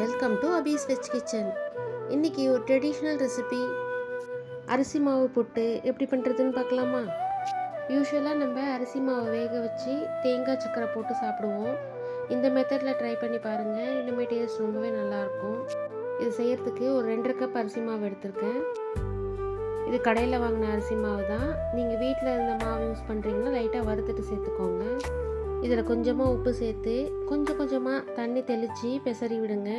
Welcome to Abi's veg kitchen இன்றைக்கி ஒரு traditional recipe அரிசி மாவு புட்டு எப்படி பண்ணுறதுன்னு பார்க்கலாமா? யூஸ்வலாக நம்ம அரிசி மாவை வேக வச்சு தேங்காய் சக்கரை போட்டு சாப்பிடுவோம். இந்த மெத்தடில் ட்ரை பண்ணி பாருங்கள் இன்னுமே டேஸ்ட் ரொம்பவே நல்லாயிருக்கும் இது செய்கிறதுக்கு ஒரு ரெண்டரை கப் அரிசி மாவு எடுத்திருக்கேன். இது கடையில் வாங்கின அரிசி மாவு தான். நீங்கள் வீட்டில் இருந்த மாவு யூஸ் பண்ணுறீங்கன்னா லைட்டாக வறுத்துட்டு சேர்த்துக்கோங்க. இதில் கொஞ்சமாக உப்பு சேர்த்து கொஞ்சம் கொஞ்சமாக தண்ணி தெளித்து பெசறி விடுங்க.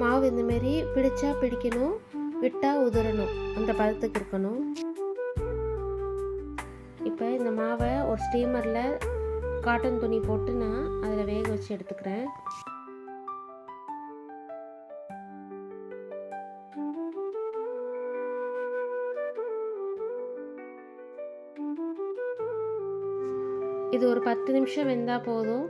மாவு இந்தமாரி பிடிச்சா பிடிக்கணும் விட்டால் உதிரணும் அந்த பதத்துக்கு இருக்கணும். இப்போ இந்த மாவை ஒரு ஸ்டீமரில் காட்டன் துணி போட்டு நான் அதில் வேக வச்சு எடுத்துக்கிறேன். இது ஒரு பத்து நிமிஷம் வெந்தால் போதும்.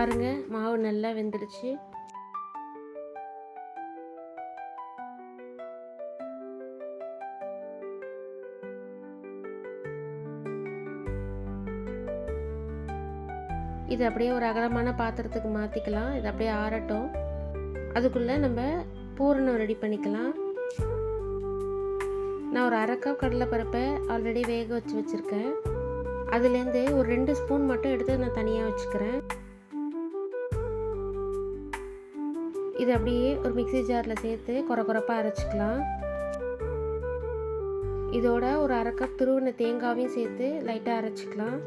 பாருங்க மாவு நல்லா வெந்துடுச்சு. இது அப்படியே ஒரு அகலமான பாத்திரத்துக்கு மாற்றிக்கலாம் இது அப்படியே ஆறட்டும். அதுக்குள்ளே நம்ம பூரணம் ரெடி பண்ணிக்கலாம். நான் ஒரு அரை கப் கடலைப்பருப்பை ஆல்ரெடி வேக வச்சு வச்சுருக்கேன். அதுலேருந்து ஒரு ரெண்டு ஸ்பூன் மட்டும் எடுத்து நான் தனியாக வச்சுக்கிறேன். இது அப்படியே ஒரு மிக்சி ஜாரில் சேர்த்து குறை குறைப்பாக அரைச்சிக்கலாம். இதோட ஒரு அரை கப் துருவின தேங்காவையும் சேர்த்து லைட்டாக அரைச்சிக்கலாம்.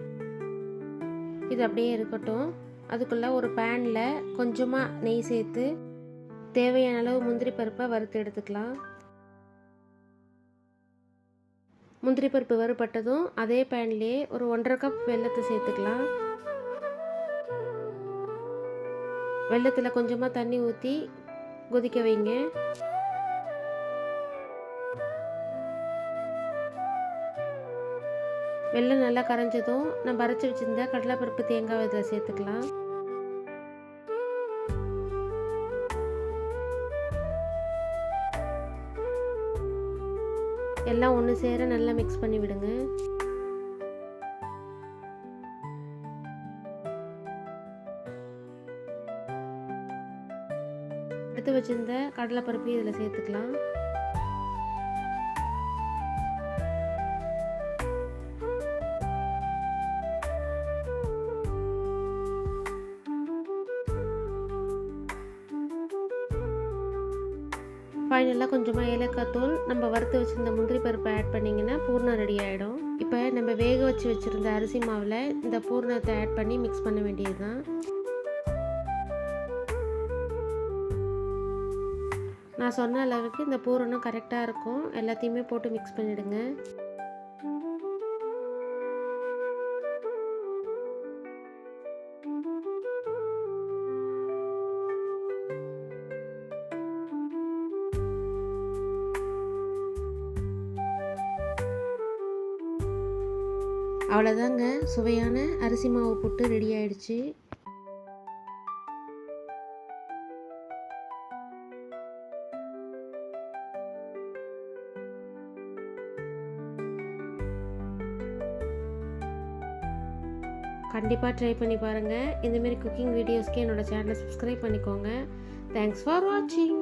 இது அப்படியே இருக்கட்டும். அதுக்குள்ளே ஒரு பேனில் கொஞ்சமாக நெய் சேர்த்து தேவையான அளவு முந்திரி பருப்பை வறுத்து எடுத்துக்கலாம். முந்திரி பருப்பு வறுபட்டதும் அதே பேன்லேயே ஒரு ஒன்றரை கப் வெல்லத்தை சேர்த்துக்கலாம். வெள்ளத்தில் கொஞ்சமாக தண்ணி ஊற்றி கொதிக்க வைங்க. வெள்ளம் நல்லா கரைஞ்சதும் நம்ம அரைச்சி வச்சுருந்த கடலைப்பருப்பு தேங்காய் இதில் சேர்த்துக்கலாம். எல்லாம் ஒன்று சேர நல்லா மிக்ஸ் பண்ணி விடுங்க. எடுத்து வச்சிருந்த கடலைப்பருப்பையும் இதில் சேர்த்துக்கலாம். ஃபைனலாக கொஞ்சமாக ஏலக்காய் தூள் நம்ம வறுத்து வச்சுருந்த முந்திரி பருப்பை ஆட் பண்ணிங்கன்னா பூர்ணம் ரெடி ஆகிடும் இப்போ நம்ம வேக வச்சு வச்சுருந்த அரிசி மாவில் இந்த பூர்ணத்தை ஆட் பண்ணி மிக்ஸ் பண்ண வேண்டியது தான் நான் சொன்ன அளவுக்கு இந்த பூரணம் கரெக்டாக இருக்கும். எல்லாத்தையுமே போட்டு மிக்ஸ் பண்ணிவிடுங்க அவ்வளோதாங்க சுவையான அரிசி மாவு புட்டு ரெடி ஆயிடுச்சு. கண்டிப்பாக ட்ரை பண்ணி பாருங்கள் இந்தமாரி குக்கிங் வீடியோஸ்க்கு என்னோடய சேனலை சப்ஸ்கிரைப் பண்ணிக்கோங்க. தேங்க்ஸ் ஃபார் வாட்சிங்